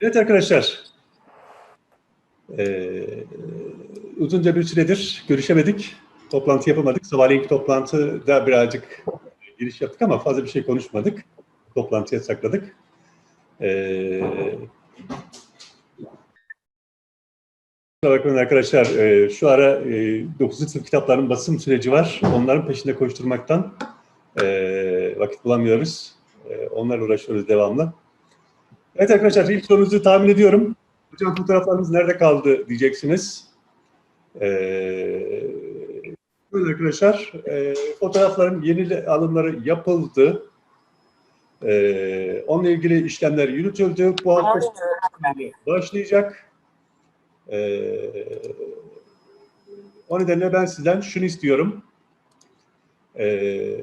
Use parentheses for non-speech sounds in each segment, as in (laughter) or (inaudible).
Evet arkadaşlar. Ee, uzunca bir süredir görüşemedik. Toplantı yapamadık. Sabahleyin toplantıda birazcık giriş yaptık ama fazla bir şey konuşmadık. Toplantıya sakladık. Ee, bakmayın arkadaşlar. Ee, şu ara e, 9. sınıf kitaplarının basım süreci var. Onların peşinde koşturmaktan e, vakit bulamıyoruz. E, onlarla uğraşıyoruz devamlı. Evet arkadaşlar ilk sorunuzu tahmin ediyorum. Hocam fotoğraflarımız nerede kaldı diyeceksiniz. Ee, böyle arkadaşlar e, fotoğrafların yeni alımları yapıldı. Ee, onunla ilgili işlemler yürütüldü. Bu hafta başlayacak. Ee, o nedenle ben sizden şunu istiyorum. Ee,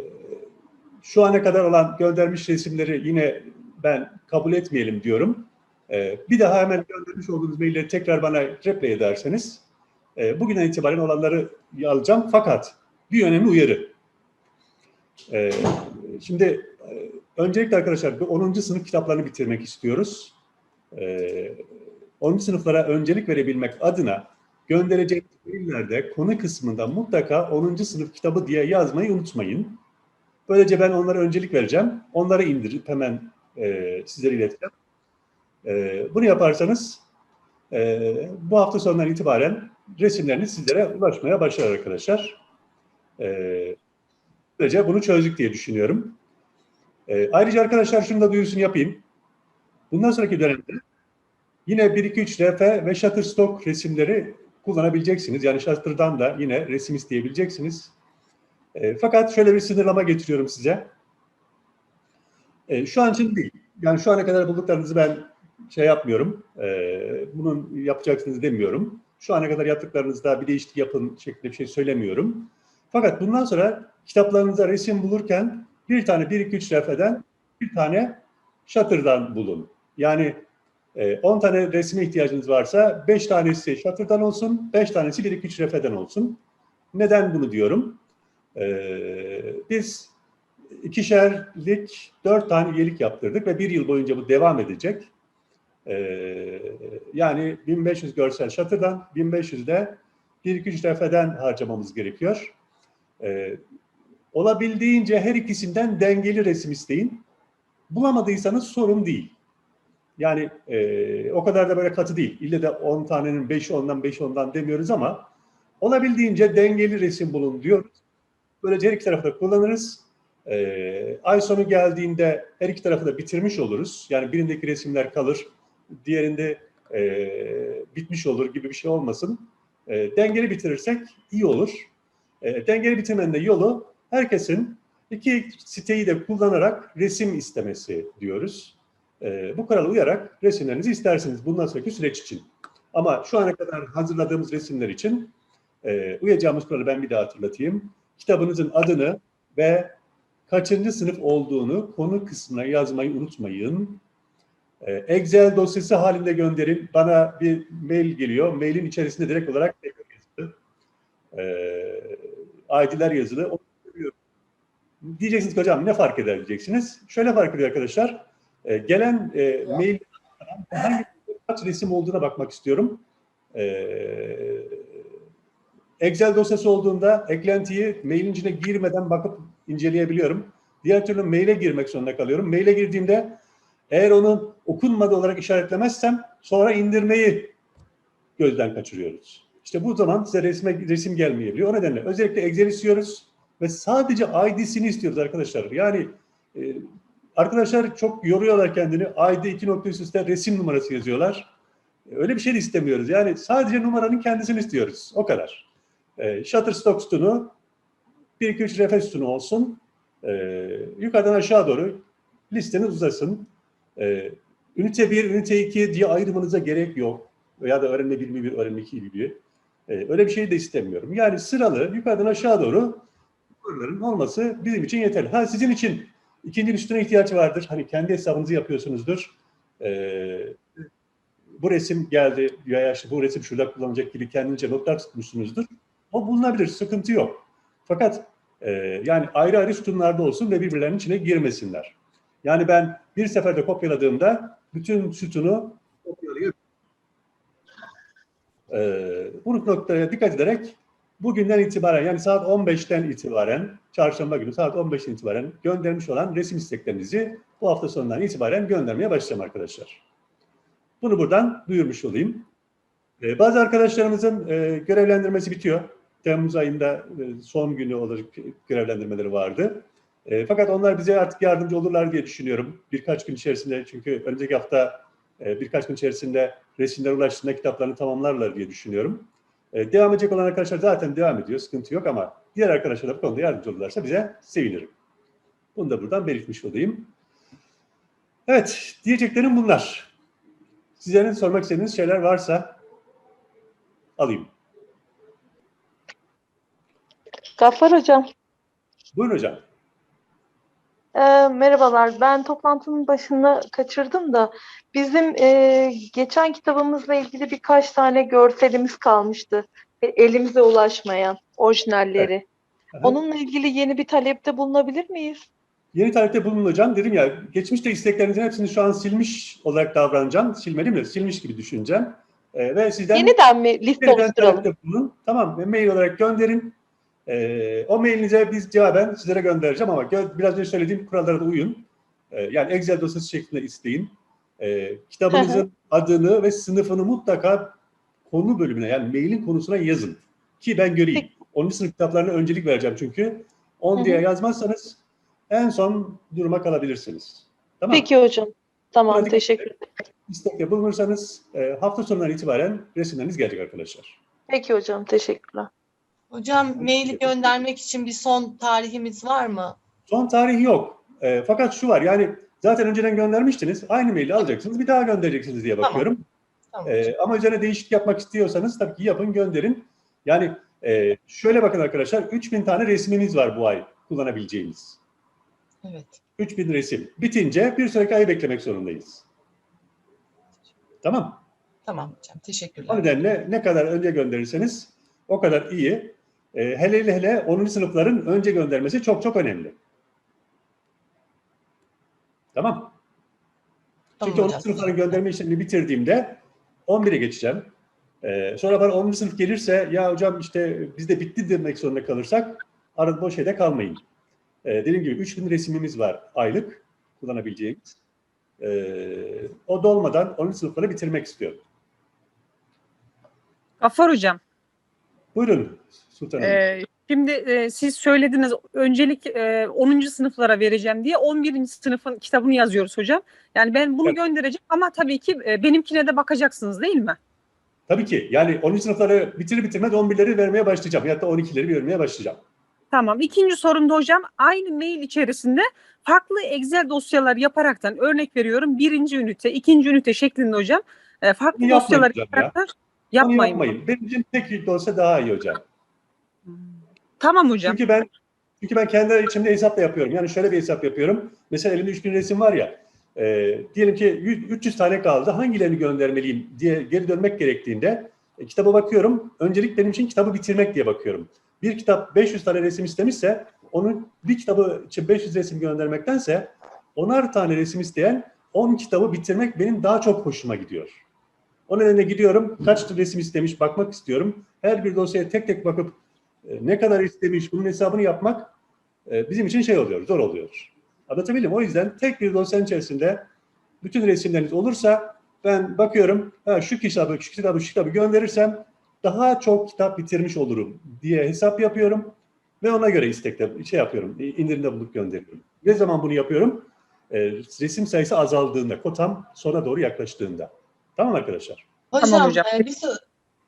şu ana kadar olan göndermiş resimleri yine ben kabul etmeyelim diyorum. Ee, bir daha hemen göndermiş olduğunuz mailleri tekrar bana replay ederseniz e, bugünden itibaren olanları alacağım. Fakat bir önemli uyarı. Ee, şimdi e, öncelikle arkadaşlar bu 10. sınıf kitaplarını bitirmek istiyoruz. Ee, 10. sınıflara öncelik verebilmek adına göndereceğiniz maillerde konu kısmında mutlaka 10. sınıf kitabı diye yazmayı unutmayın. Böylece ben onlara öncelik vereceğim. Onları indirip hemen e, sizlere ileteceğim. E, bunu yaparsanız e, bu hafta sonundan itibaren resimleriniz sizlere ulaşmaya başlar arkadaşlar. E, böylece bunu çözdük diye düşünüyorum. E, ayrıca arkadaşlar şunu da duyurusunu yapayım. Bundan sonraki dönemde yine 1-2-3 RF ve Shutterstock resimleri kullanabileceksiniz. Yani Shutter'dan da yine resim isteyebileceksiniz. E, fakat şöyle bir sınırlama getiriyorum size. E, şu an için değil. Yani şu ana kadar bulduklarınızı ben şey yapmıyorum. E, bunun yapacaksınız demiyorum. Şu ana kadar yaptıklarınızda bir değişiklik yapın şeklinde bir şey söylemiyorum. Fakat bundan sonra kitaplarınıza resim bulurken bir tane 1-2-3 refeden bir tane Shutter'dan bulun. Yani 10 tane resme ihtiyacınız varsa 5 tanesi Shutter'dan olsun, 5 tanesi 1-2-3 refeden olsun. Neden bunu diyorum? Ee, biz ikişerlik dört tane üyelik yaptırdık ve bir yıl boyunca bu devam edecek. Ee, yani 1500 görsel Shutter'dan, 1500 de 1-2-3 refeden harcamamız gerekiyor. Ee, olabildiğince her ikisinden dengeli resim isteyin. Bulamadıysanız sorun değil. Yani e, o kadar da böyle katı değil. İlle de 10 tanenin 5 ondan 5 ondan demiyoruz ama olabildiğince dengeli resim bulun diyoruz. Böylece her iki tarafı da kullanırız. E, ay sonu geldiğinde her iki tarafı da bitirmiş oluruz. Yani birindeki resimler kalır, diğerinde e, bitmiş olur gibi bir şey olmasın. E, dengeli bitirirsek iyi olur. E, dengeli bitirmenin de yolu herkesin iki siteyi de kullanarak resim istemesi diyoruz. E, bu kurala uyarak resimlerinizi istersiniz bundan sonraki süreç için. Ama şu ana kadar hazırladığımız resimler için e, uyacağımız kuralı ben bir daha hatırlatayım. Kitabınızın adını ve kaçıncı sınıf olduğunu konu kısmına yazmayı unutmayın. E, Excel dosyası halinde gönderin. Bana bir mail geliyor. Mailin içerisinde direkt olarak yazılı. E, ID'ler yazılı. Onu Diyeceksiniz ki hocam ne fark eder diyeceksiniz. Şöyle fark ediyor arkadaşlar. E, gelen e, mail hangi kaç resim olduğuna bakmak istiyorum. E, Excel dosyası olduğunda eklentiyi mailin içine girmeden bakıp inceleyebiliyorum. Diğer türlü maile girmek zorunda kalıyorum. Maile girdiğimde eğer onu okunmadı olarak işaretlemezsem sonra indirmeyi gözden kaçırıyoruz. İşte bu zaman size resme, resim gelmeyebiliyor. O nedenle özellikle Excel istiyoruz ve sadece ID'sini istiyoruz arkadaşlar. Yani e, arkadaşlar çok yoruyorlar kendini. ID iki nokta üst üste resim numarası yazıyorlar. Öyle bir şey de istemiyoruz. Yani sadece numaranın kendisini istiyoruz. O kadar. E, Shutterstock sütunu 1-2-3 refe sütunu olsun. E, yukarıdan aşağı doğru listeniz uzasın. E, ünite 1, ünite 2 diye ayrımınıza gerek yok. Ya da öğrenme 1 1, öğrenme 2 gibi. E, öyle bir şey de istemiyorum. Yani sıralı yukarıdan aşağı doğru bunların olması bizim için yeterli. Ha sizin için ikinci üstüne ihtiyaç vardır. Hani kendi hesabınızı yapıyorsunuzdur. E, bu resim geldi ya işte bu resim şurada kullanılacak gibi kendince notlar tutmuşsunuzdur. O bulunabilir, sıkıntı yok. Fakat e, yani ayrı ayrı sütunlarda olsun ve birbirlerinin içine girmesinler. Yani ben bir seferde kopyaladığımda bütün sütunu E, bu noktaya dikkat ederek bugünden itibaren yani saat 15'ten itibaren çarşamba günü saat 15'ten itibaren göndermiş olan resim isteklerinizi bu hafta sonundan itibaren göndermeye başlayacağım arkadaşlar. Bunu buradan duyurmuş olayım. Ee, bazı arkadaşlarımızın e, görevlendirmesi bitiyor. Temmuz ayında e, son günü olarak görevlendirmeleri vardı. E, fakat onlar bize artık yardımcı olurlar diye düşünüyorum. Birkaç gün içerisinde çünkü önümüzdeki hafta e, birkaç gün içerisinde resimler ulaştığında kitaplarını tamamlarlar diye düşünüyorum. E, devam edecek olan arkadaşlar zaten devam ediyor, sıkıntı yok ama diğer arkadaşlar da bu konuda yardımcı olurlarsa bize sevinirim. Bunu da buradan belirtmiş olayım. Evet, diyeceklerim bunlar. Sizlerin sormak istediğiniz şeyler varsa alayım. Gaffar Hocam, Buyurun hocam. e, merhabalar. Ben toplantının başını kaçırdım da bizim e, geçen kitabımızla ilgili birkaç tane görselimiz kalmıştı. E, Elimize ulaşmayan orijinalleri. Aha. Onunla ilgili yeni bir talepte bulunabilir miyiz? Yeni tarihte bulunacağım. Dedim ya geçmişte isteklerinizin hepsini şu an silmiş olarak davranacağım. Silmeli mi? Silmiş gibi düşüneceğim. Ee, ve sizden Yeniden mi liste oluşturalım? talepte bulunun. Tamam ve mail olarak gönderin. Ee, o mailinize biz cevaben sizlere göndereceğim ama biraz önce söylediğim kurallara da uyun. Ee, yani Excel dosyası şeklinde isteyin. Ee, kitabınızın adını ve sınıfını mutlaka konu bölümüne yani mailin konusuna yazın. Ki ben göreyim. Peki. 10. sınıf kitaplarına öncelik vereceğim çünkü. 10 Hı diye yazmazsanız en son duruma kalabilirsiniz. Tamam. Peki hocam. Tamam, Hadi. teşekkür ederim. İstekte bulunursanız e, hafta sonundan itibaren resimleriniz gelecek arkadaşlar. Peki hocam, teşekkürler. Hocam maili göndermek için bir son tarihimiz var mı? Son tarih yok. E, fakat şu var yani zaten önceden göndermiştiniz. Aynı maili alacaksınız bir daha göndereceksiniz diye bakıyorum. Tamam. E, ama üzerine değişiklik yapmak istiyorsanız tabii ki yapın gönderin. Yani e, şöyle bakın arkadaşlar 3000 tane resmimiz var bu ay kullanabileceğimiz. Evet. 3000 resim. Bitince bir sonraki ayı beklemek zorundayız. Tamam. Tamam hocam. O Teşekkürler. nedenle ne kadar önce gönderirseniz o kadar iyi. Ee, hele hele hele 10. sınıfların önce göndermesi çok çok önemli. Tamam. Tamam Çünkü 10. hocam. sınıfların gönderme işlemini bitirdiğimde 11'e geçeceğim. Ee, sonra bana 10. sınıf gelirse ya hocam işte bizde bitti demek zorunda kalırsak arada boş şeyde kalmayın. Ee, dediğim gibi 3000 resimimiz var aylık kullanabileceğimiz. Ee, o dolmadan 10. sınıfları bitirmek istiyorum. Gafar Hocam, Buyurun Sultan Hanım. e, şimdi e, siz söylediniz öncelik e, 10. sınıflara vereceğim diye 11. sınıfın kitabını yazıyoruz hocam. Yani ben bunu Evet. göndereceğim ama tabii ki e, benimkine de bakacaksınız değil mi? Tabii ki. Yani 10. sınıfları bitirir bitirmez 11'leri vermeye başlayacağım. Ya da 12'leri vermeye başlayacağım. Tamam. İkinci sorumda hocam aynı mail içerisinde farklı Excel dosyalar yaparaktan örnek veriyorum birinci ünite, ikinci ünite şeklinde hocam e, farklı Bunu dosyalar ya. yaparaktan Onu yapmayın. yapmayın. Benim için tek olsa daha iyi hocam. Tamam hocam. Çünkü ben çünkü ben kendi içimde hesap da yapıyorum. Yani şöyle bir hesap yapıyorum. Mesela elimde 3000 resim var ya. e, diyelim ki 100, 300 tane kaldı. Hangilerini göndermeliyim diye geri dönmek gerektiğinde e, kitaba bakıyorum. Öncelik benim için kitabı bitirmek diye bakıyorum. Bir kitap 500 tane resim istemişse onun bir kitabı için 500 resim göndermektense onar tane resim isteyen 10 kitabı bitirmek benim daha çok hoşuma gidiyor. O nedenle gidiyorum. Kaç resim istemiş bakmak istiyorum. Her bir dosyaya tek tek bakıp ne kadar istemiş bunun hesabını yapmak e, bizim için şey oluyor, zor oluyor. Anlatabildim. O yüzden tek bir dosyanın içerisinde bütün resimleriniz olursa ben bakıyorum ha, şu kitabı, şu kitabı, şu kitabı gönderirsem daha çok kitap bitirmiş olurum diye hesap yapıyorum ve ona göre istekte şey yapıyorum, indirimde bulup gönderiyorum. Ne zaman bunu yapıyorum? E, resim sayısı azaldığında, kotam sona doğru yaklaştığında. Tamam arkadaşlar? Hocam, Tamam hocam. e, bir,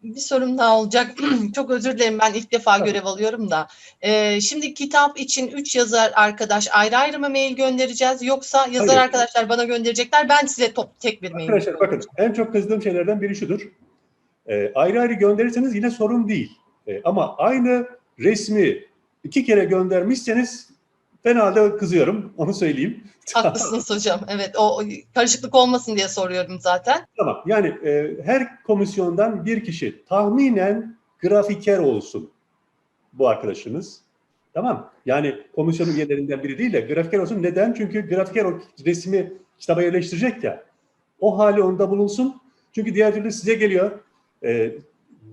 bir sorum daha olacak. (clears throat) Çok özür dilerim ben ilk defa Tabii. görev alıyorum da. E, şimdi kitap için 3 yazar arkadaş ayrı ayrı mı mail göndereceğiz yoksa yazar Hayır. arkadaşlar bana gönderecekler ben size top, tek bir mail Arkadaşlar bakın en çok kızdığım şeylerden biri şudur. Ee, ayrı ayrı gönderirseniz yine sorun değil. Ee, ama aynı resmi iki kere göndermişseniz fena halde kızıyorum. Onu söyleyeyim. (laughs) Haklısınız hocam. Evet o o karışıklık olmasın diye soruyorum zaten. tamam. Yani e, her komisyondan bir kişi tahminen grafiker olsun bu arkadaşınız. Tamam. Yani komisyonun üyelerinden biri değil de grafiker olsun. Neden? Çünkü grafiker o resmi kitaba yerleştirecek ya. O hali onda bulunsun. Çünkü diğer türlü size geliyor. E,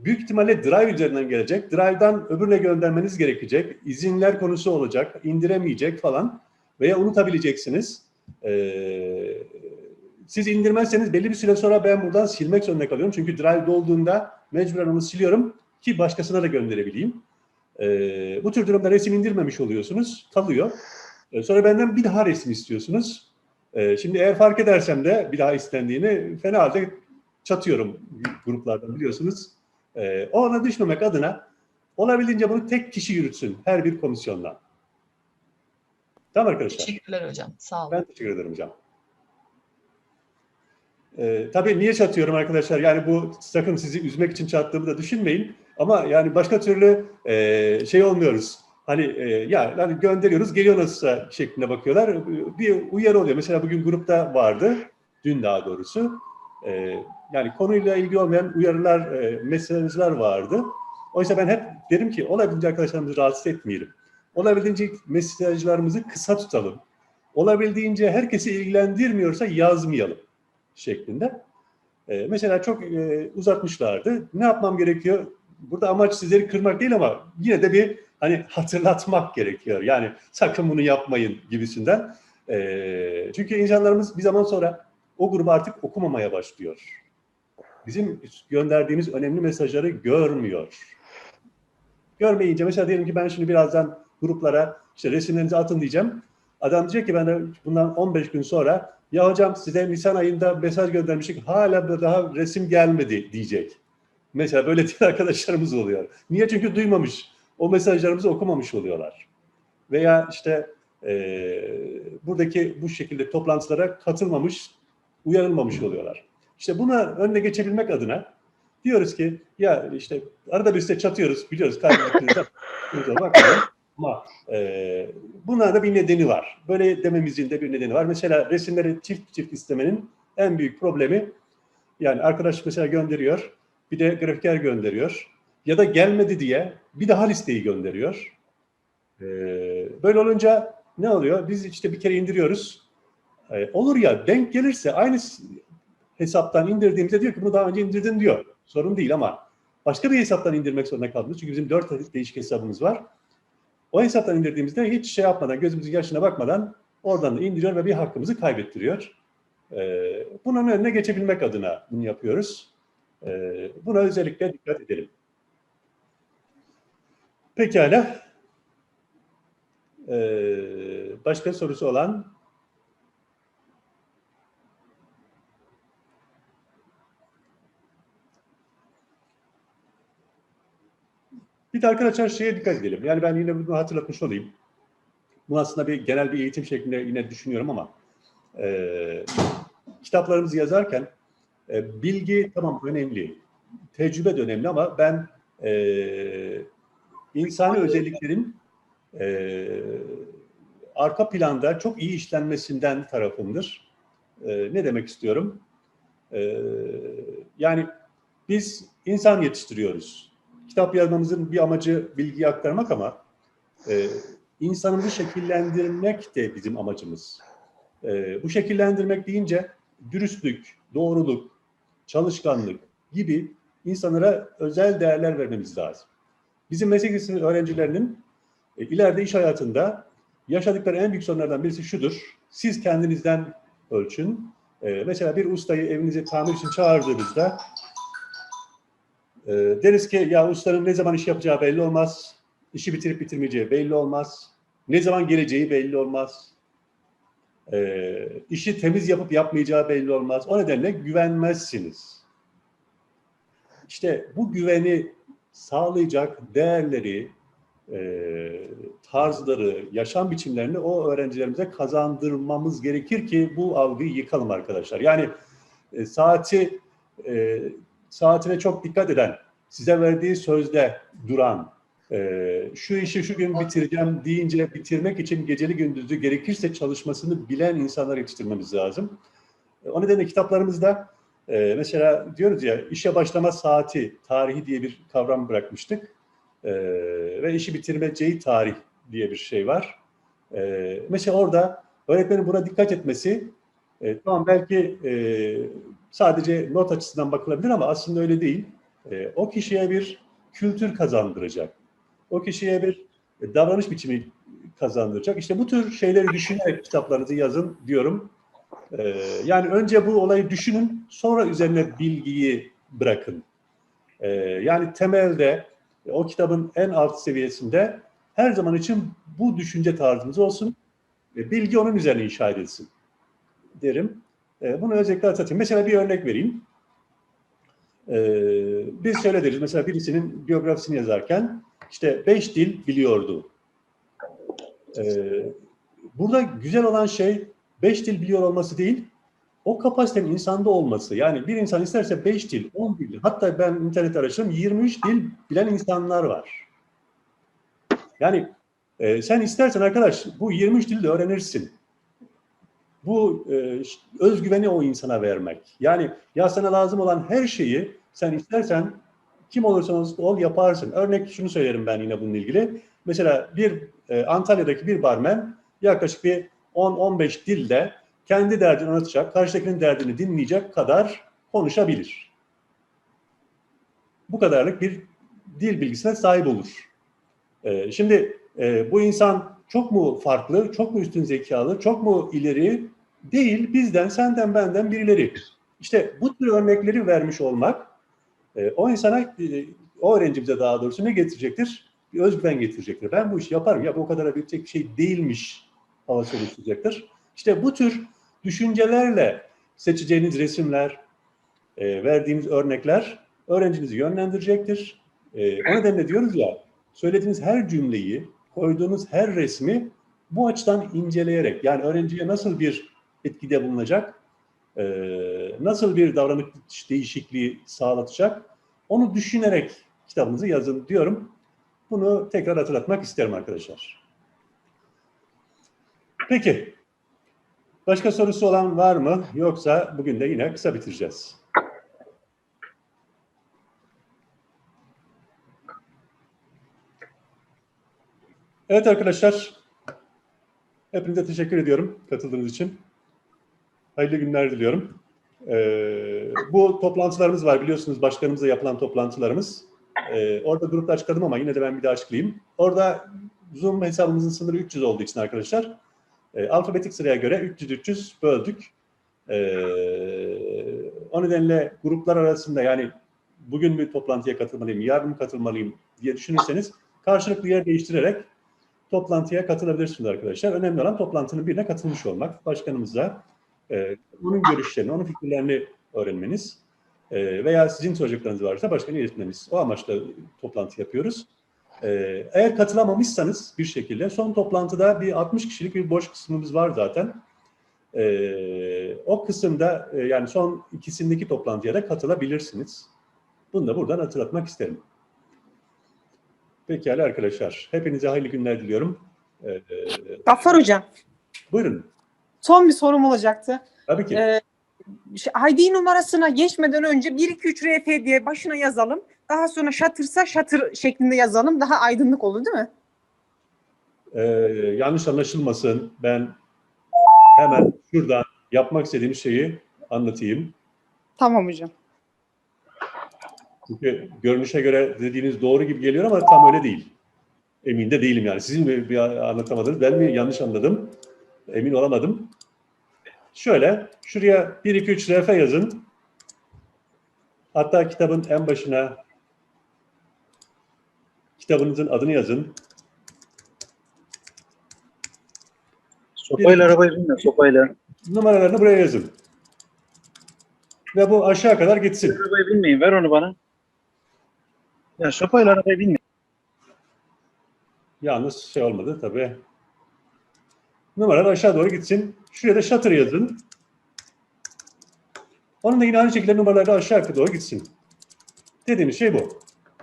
büyük ihtimalle Drive üzerinden gelecek. Drive'dan öbürüne göndermeniz gerekecek. İzinler konusu olacak. indiremeyecek falan. Veya unutabileceksiniz. Ee, siz indirmezseniz belli bir süre sonra ben buradan silmek zorunda kalıyorum. Çünkü Drive dolduğunda mecburen onu siliyorum ki başkasına da gönderebileyim. Ee, bu tür durumda resim indirmemiş oluyorsunuz. Kalıyor. Ee, sonra benden bir daha resim istiyorsunuz. Ee, şimdi eğer fark edersem de bir daha istendiğini fena halde çatıyorum gruplardan biliyorsunuz. Ee, o ona düşmemek adına olabildiğince bunu tek kişi yürütsün her bir komisyondan. Tamam arkadaşlar. Teşekkürler hocam. Sağ olun. Ben teşekkür ederim hocam. Ee, tabii niye çatıyorum arkadaşlar? Yani bu sakın sizi üzmek için çattığımı da düşünmeyin. Ama yani başka türlü e, şey olmuyoruz. Hani e, ya hani gönderiyoruz geliyor nasılsa şeklinde bakıyorlar. Bir uyarı oluyor. Mesela bugün grupta vardı. Dün daha doğrusu. E, yani konuyla ilgili olmayan uyarılar, e, mesajlar vardı. Oysa ben hep derim ki olabildiğince arkadaşlarımızı rahatsız etmeyelim. Olabildiğince mesajlarımızı kısa tutalım olabildiğince herkesi ilgilendirmiyorsa yazmayalım şeklinde. Ee, mesela çok e, uzatmışlardı. Ne yapmam gerekiyor? Burada amaç sizleri kırmak değil ama yine de bir hani hatırlatmak gerekiyor. Yani sakın bunu yapmayın gibisinden. Ee, çünkü insanlarımız bir zaman sonra o grubu artık okumamaya başlıyor. Bizim gönderdiğimiz önemli mesajları görmüyor. Görmeyince mesela diyelim ki ben şimdi birazdan gruplara işte resimlerinizi atın diyeceğim. Adam diyecek ki ben bundan 15 gün sonra ya hocam size Nisan ayında mesaj göndermiştik hala da daha resim gelmedi diyecek. Mesela böyle (laughs) diyen arkadaşlarımız oluyor. Niye? Çünkü duymamış. O mesajlarımızı okumamış oluyorlar. Veya işte eee, buradaki bu şekilde toplantılara katılmamış, uyarılmamış oluyorlar. İşte buna önüne geçebilmek adına diyoruz ki ya işte arada bir size çatıyoruz biliyoruz bakmayın. Ama e, bunlarda bir nedeni var. Böyle dememizin de bir nedeni var. Mesela resimleri çift çift istemenin en büyük problemi yani arkadaş mesela gönderiyor, bir de grafiker gönderiyor ya da gelmedi diye bir daha listeyi gönderiyor. E, böyle olunca ne oluyor? Biz işte bir kere indiriyoruz. E, olur ya denk gelirse aynı hesaptan indirdiğimizde diyor ki bunu daha önce indirdin diyor. Sorun değil ama başka bir hesaptan indirmek zorunda kaldınız. Çünkü bizim dört değişik hesabımız var. O hesaptan indirdiğimizde hiç şey yapmadan, gözümüzün yaşına bakmadan oradan da indiriyor ve bir hakkımızı kaybettiriyor. Ee, bunun önüne geçebilmek adına bunu yapıyoruz. Ee, buna özellikle dikkat edelim. Pekala. Başka sorusu olan? Bir de arkadaşlar şeye dikkat edelim. Yani ben yine bunu hatırlatmış olayım. Bu aslında bir genel bir eğitim şeklinde yine düşünüyorum ama e, kitaplarımızı yazarken e, bilgi tamam önemli, tecrübe de önemli ama ben e, insani özelliklerin e, arka planda çok iyi işlenmesinden tarafımdır. E, ne demek istiyorum? E, yani biz insan yetiştiriyoruz kitap yazmamızın bir amacı bilgiyi aktarmak ama e, insanımızı şekillendirmek de bizim amacımız. E, bu şekillendirmek deyince dürüstlük, doğruluk, çalışkanlık gibi insanlara özel değerler vermemiz lazım. Bizim meslek lisesi öğrencilerinin e, ileride iş hayatında yaşadıkları en büyük sorunlardan birisi şudur. Siz kendinizden ölçün. E, mesela bir ustayı evinize tamir için çağırdığınızda e, deriz ki ya ustanın ne zaman iş yapacağı belli olmaz. İşi bitirip bitirmeyeceği belli olmaz. Ne zaman geleceği belli olmaz. E, işi temiz yapıp yapmayacağı belli olmaz. O nedenle güvenmezsiniz. İşte bu güveni sağlayacak değerleri, e, tarzları, yaşam biçimlerini o öğrencilerimize kazandırmamız gerekir ki bu algıyı yıkalım arkadaşlar. Yani e, saati e, saatine çok dikkat eden, size verdiği sözde duran, e, şu işi şu gün bitireceğim deyince bitirmek için geceli gündüzü gerekirse çalışmasını bilen insanlar yetiştirmemiz lazım. E, o nedenle kitaplarımızda e, mesela diyoruz ya işe başlama saati, tarihi diye bir kavram bırakmıştık. E, ve işi bitirmeceği tarih diye bir şey var. E, mesela orada öğretmenin buna dikkat etmesi e, tamam belki e, sadece not açısından bakılabilir ama aslında öyle değil. e, o kişiye bir kültür kazandıracak. O kişiye bir davranış biçimi kazandıracak. İşte bu tür şeyleri düşünerek kitaplarınızı yazın diyorum. E, yani önce bu olayı düşünün, sonra üzerine bilgiyi bırakın. E, yani temelde o kitabın en alt seviyesinde her zaman için bu düşünce tarzınız olsun. E, bilgi onun üzerine inşa edilsin derim. E, bunu özellikle hatırlatayım. Mesela bir örnek vereyim. E, biz şöyle deriz. Mesela birisinin biyografisini yazarken işte beş dil biliyordu. E, burada güzel olan şey beş dil biliyor olması değil, o kapasitenin insanda olması. Yani bir insan isterse beş dil, on dil, hatta ben internet araştırdım 23 dil bilen insanlar var. Yani e, sen istersen arkadaş bu 23 dili de öğrenirsin. Bu e, özgüveni o insana vermek. Yani ya sana lazım olan her şeyi sen istersen kim olursan ol yaparsın. Örnek şunu söylerim ben yine bununla ilgili. Mesela bir e, Antalya'daki bir barmen yaklaşık bir 10-15 dilde kendi derdini anlatacak, karşıdakinin derdini dinleyecek kadar konuşabilir. Bu kadarlık bir dil bilgisine sahip olur. E, şimdi e, bu insan çok mu farklı, çok mu üstün zekalı, çok mu ileri? Değil, bizden, senden, benden birileri. İşte bu tür örnekleri vermiş olmak e, o insana, e, o öğrencimize daha doğrusu ne getirecektir? Bir özgüven getirecektir. Ben bu işi yaparım ya bu o kadar yapabilecek bir şey değilmiş havası oluşturacaktır. İşte bu tür düşüncelerle seçeceğiniz resimler, e, verdiğiniz örnekler öğrencinizi yönlendirecektir. E, o nedenle diyoruz ya, söylediğiniz her cümleyi, koyduğunuz her resmi bu açıdan inceleyerek, yani öğrenciye nasıl bir etkide bulunacak, e, nasıl bir davranış değişikliği sağlatacak, onu düşünerek kitabınızı yazın diyorum. Bunu tekrar hatırlatmak isterim arkadaşlar. Peki, başka sorusu olan var mı? Yoksa bugün de yine kısa bitireceğiz. Evet arkadaşlar, hepinize teşekkür ediyorum katıldığınız için. Hayırlı günler diliyorum. Ee, bu toplantılarımız var biliyorsunuz başkanımızla yapılan toplantılarımız. Ee, orada grupta açıkladım ama yine de ben bir daha açıklayayım. Orada Zoom hesabımızın sınırı 300 olduğu için arkadaşlar e, alfabetik sıraya göre 300-300 böldük. Ee, o nedenle gruplar arasında yani bugün bir toplantıya katılmalıyım, yarın mı katılmalıyım diye düşünürseniz karşılıklı yer değiştirerek toplantıya katılabilirsiniz arkadaşlar. Önemli olan toplantının birine katılmış olmak. Başkanımızla e, onun görüşlerini, onun fikirlerini öğrenmeniz e, veya sizin çocuklarınız varsa başkanı iletmeniz. O amaçla toplantı yapıyoruz. E, eğer katılamamışsanız bir şekilde son toplantıda bir 60 kişilik bir boş kısmımız var zaten. E, o kısımda e, yani son ikisindeki toplantıya da katılabilirsiniz. Bunu da buradan hatırlatmak isterim. Pekala arkadaşlar. Hepinize hayırlı günler diliyorum. Ee, Gaffar Hocam, buyurun. Son bir sorum olacaktı. Tabii ki. Ee, şey, ID numarasına geçmeden önce 1 2 3 RF diye başına yazalım. Daha sonra şatırsa şatır şeklinde yazalım. Daha aydınlık olur değil mi? Ee, yanlış anlaşılmasın. Ben hemen şuradan yapmak istediğim şeyi anlatayım. Tamam hocam. Çünkü görünüşe göre dediğiniz doğru gibi geliyor ama tam öyle değil. Emin de değilim yani. Sizin mi bir anlatamadınız? Ben mi yanlış anladım? Emin olamadım. Şöyle, şuraya 1, 2, 3 RF yazın. Hatta kitabın en başına kitabınızın adını yazın. Sopayla arabayı binme, sopayla. Numaralarını buraya yazın. Ve bu aşağı kadar gitsin. Arabayı binmeyin, ver onu bana. Ya sopayla arabayı binme. Yalnız şey olmadı tabii. Numaralar aşağı doğru gitsin. Şuraya da shutter yazın. Onun da yine aynı şekilde numaraları aşağı doğru gitsin. Dediğimiz şey bu.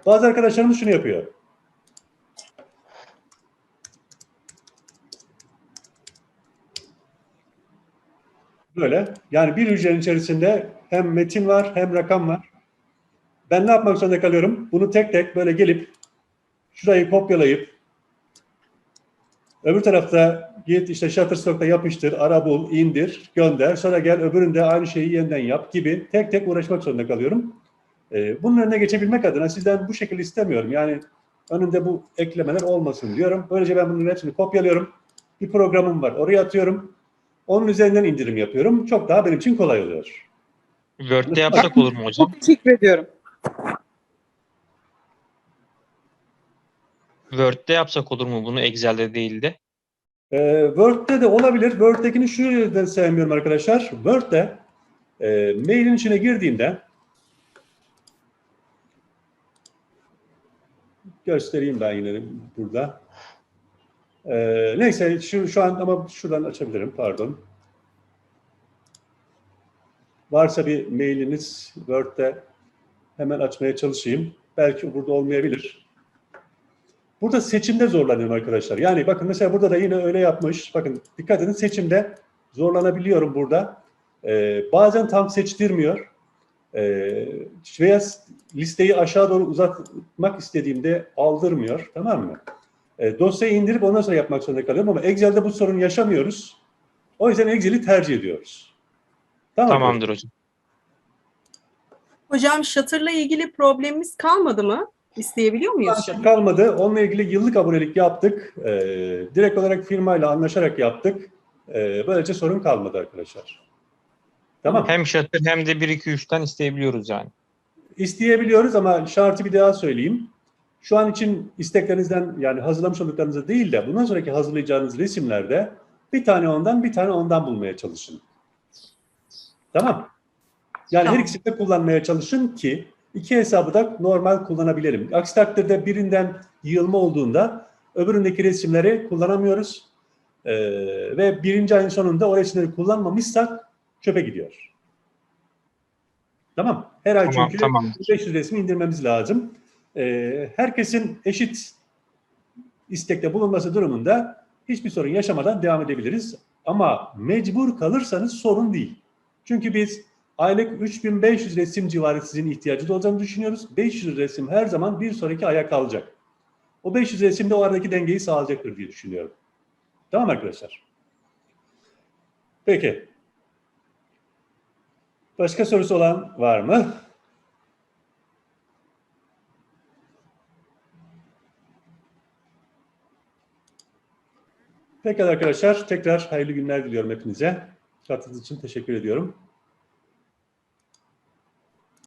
Bazı arkadaşlarımız şunu yapıyor. Böyle. Yani bir hücrenin içerisinde hem metin var hem rakam var. Ben ne yapmak zorunda kalıyorum? Bunu tek tek böyle gelip şurayı kopyalayıp öbür tarafta git işte Shutterstock'ta yapıştır, ara bul, indir, gönder. Sonra gel öbüründe aynı şeyi yeniden yap gibi tek tek uğraşmak zorunda kalıyorum. E, bunun önüne geçebilmek adına sizden bu şekilde istemiyorum. Yani önünde bu eklemeler olmasın diyorum. Böylece ben bunların hepsini kopyalıyorum. Bir programım var. Oraya atıyorum. Onun üzerinden indirim yapıyorum. Çok daha benim için kolay oluyor. Word'de yapsak olur mu hocam? Çok teşekkür ediyorum. Word'de yapsak olur mu bunu Excel'de değil de? Ee, Word'de de olabilir. Word'dekini şu yüzden sevmiyorum arkadaşlar. Word'de e, mailin içine girdiğimde göstereyim ben yine burada. Ee, neyse şu, şu an ama şuradan açabilirim pardon. Varsa bir mailiniz Word'de hemen açmaya çalışayım. Belki burada olmayabilir. Burada seçimde zorlanıyorum arkadaşlar. Yani bakın mesela burada da yine öyle yapmış. Bakın dikkat edin seçimde zorlanabiliyorum burada. Ee, bazen tam seçtirmiyor. Ee, veya listeyi aşağı doğru uzatmak istediğimde aldırmıyor. Tamam mı? Ee, dosyayı indirip ondan sonra yapmak zorunda kalıyorum ama Excel'de bu sorun yaşamıyoruz. O yüzden Excel'i tercih ediyoruz. Tamam. Tamamdır hocam. Hocam Shutter'la ilgili problemimiz kalmadı mı? İsteyebiliyor muyuz Shutter? kalmadı. Onunla ilgili yıllık abonelik yaptık. Ee, direkt olarak firmayla anlaşarak yaptık. Ee, böylece sorun kalmadı arkadaşlar. Tamam. Hem Shutter hem de 1-2-3'ten isteyebiliyoruz yani. İsteyebiliyoruz ama şartı bir daha söyleyeyim. Şu an için isteklerinizden yani hazırlamış olduklarınızda değil de bundan sonraki hazırlayacağınız resimlerde bir tane ondan bir tane ondan bulmaya çalışın. Tamam. Yani Tamam. her ikisini de kullanmaya çalışın ki iki hesabı da normal kullanabilelim. Aksi takdirde birinden yığılma olduğunda öbüründeki resimleri kullanamıyoruz. Ee, ve birinci ayın sonunda o resimleri kullanmamışsak çöpe gidiyor. Tamam. Her ay Tamam, çünkü tamam. 500 resmi indirmemiz lazım. Ee, herkesin eşit istekte bulunması durumunda hiçbir sorun yaşamadan devam edebiliriz. Ama mecbur kalırsanız sorun değil. Çünkü biz aylık 3500 resim civarı sizin ihtiyacınız olacağını düşünüyoruz. 500 resim her zaman bir sonraki aya kalacak. O 500 resim de o aradaki dengeyi sağlayacaktır diye düşünüyorum. Tamam arkadaşlar. Peki. Başka sorusu olan var mı? Pekala arkadaşlar. Tekrar hayırlı günler diliyorum hepinize. Katıldığınız için teşekkür ediyorum.